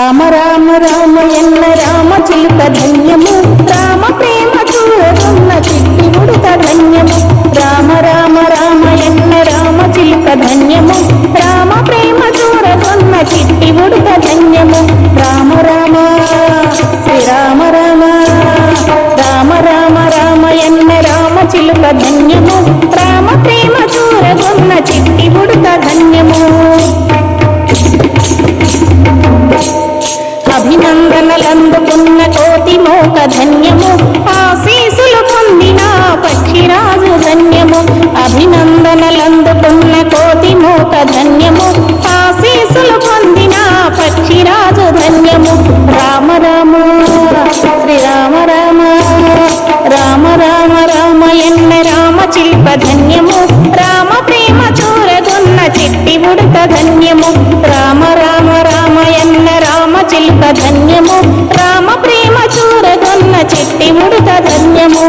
రామ రామ రామ ఎన్న రామ చిలుక ధన్యము. రామ ప్రేమ చూరగొన్న చిట్టి ఉడత ధన్యము. రామ రామ రామ ఎన్న రామ చిలుక ధన్యము. రామ ప్రేమ చూరగొన్న చిట్టి ఉడత ధన్యము. రామ రామ శ్రీరామ రామ రామ రామ రామ ఎన్న రామ చిలుక ధన్యము. రామ ప్రేమ చూరగొన్న చిట్టి ఉడత ధన్యము. వందనలందుకున్న కోతి మోక ధన్యము. ఆశీసులు పొందిన పక్షిరాజు ధన్యము. అభినందనలందుకున్న కోతి మోక ధన్యము. ఆశీసులు పొందిన పక్షిరాజు ధన్యము. రామ రామ శ్రీ రామ రామ రామ రామ రామ ఎన్న రామ చిల్ప ధన్యము. రామ ప్రేమ చూరగొన్న చెట్టి ఉడత ధన్యము. రామ ధన్యము. రామ ప్రేమ చూరగొన్న చెట్టి ముడత ధన్యము.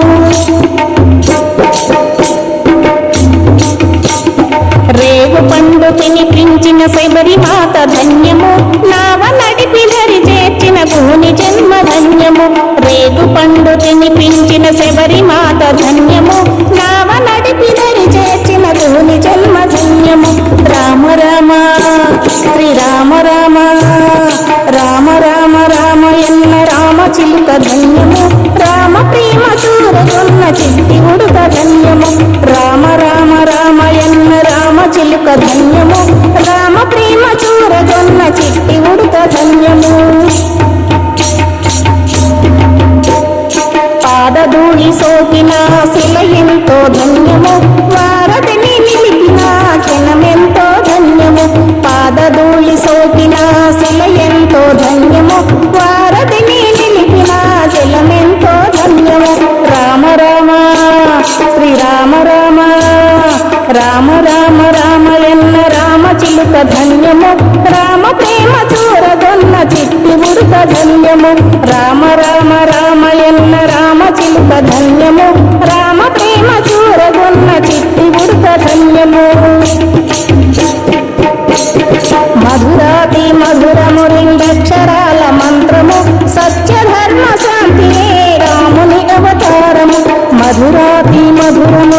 రేగు పండు తినిపించిన శబరి మాత ధన్యము. నావ నడిపి ధరి చేర్చిన భూని జన్మ ధన్యము. రేగు పండు తినిపించిన శబరి మాత ధన్యము. నావ నడిపి ధరి చేర్చిన భూని జన్మ ధన్యము. రామ రామ శ్రీరామ రామ. ధన్యము. రామ ప్రేమ చూరగొన్న చిట్టి ఉడుక ధన్యము. రామ రామ రామ ఎన్న రామ చిలుక ధన్యము. రామ ప్రేమ చూరగొన్న చిట్టి ఉడుక ధన్యము. పాదధూళి సోకిన శిల ఎంతో ధన్యము. రామ రామ రామ ఎన్న రామ చిలుక ధన్యము. రామ ప్రేమ చూరగొన్న చిట్టి ఉడుక ధన్యము. రామ రామ రామ ఎన్న రామ చిలుక ధన్యము. రామ ప్రేమ చూరగొన్న చిట్టి ఉడుక ధన్యము. మధురాతి మధురము రెండక్షరాల మంత్రము. సత్య ధర్మ శాంతియే రాముని అవతారము. మధురాతి మధురము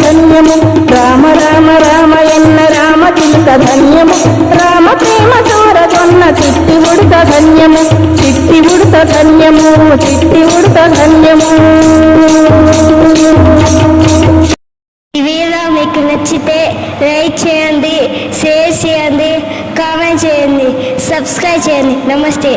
ధన్యము రామ రామ రామ ఎన్న రామ చిలుక ధన్యము. రామ ప్రేమ చూరగొన్న చిట్టి ఉడత ధన్యము. చిట్టి ఉడత ధన్యము చిట్టి ఉడత ధన్యము. ఈ వీడియో మీకు నచ్చితే లైక్ చేయండి షేర్ చేయండి కామెంట్ చేయండి సబ్స్క్రైబ్ చేయండి. నమస్తే.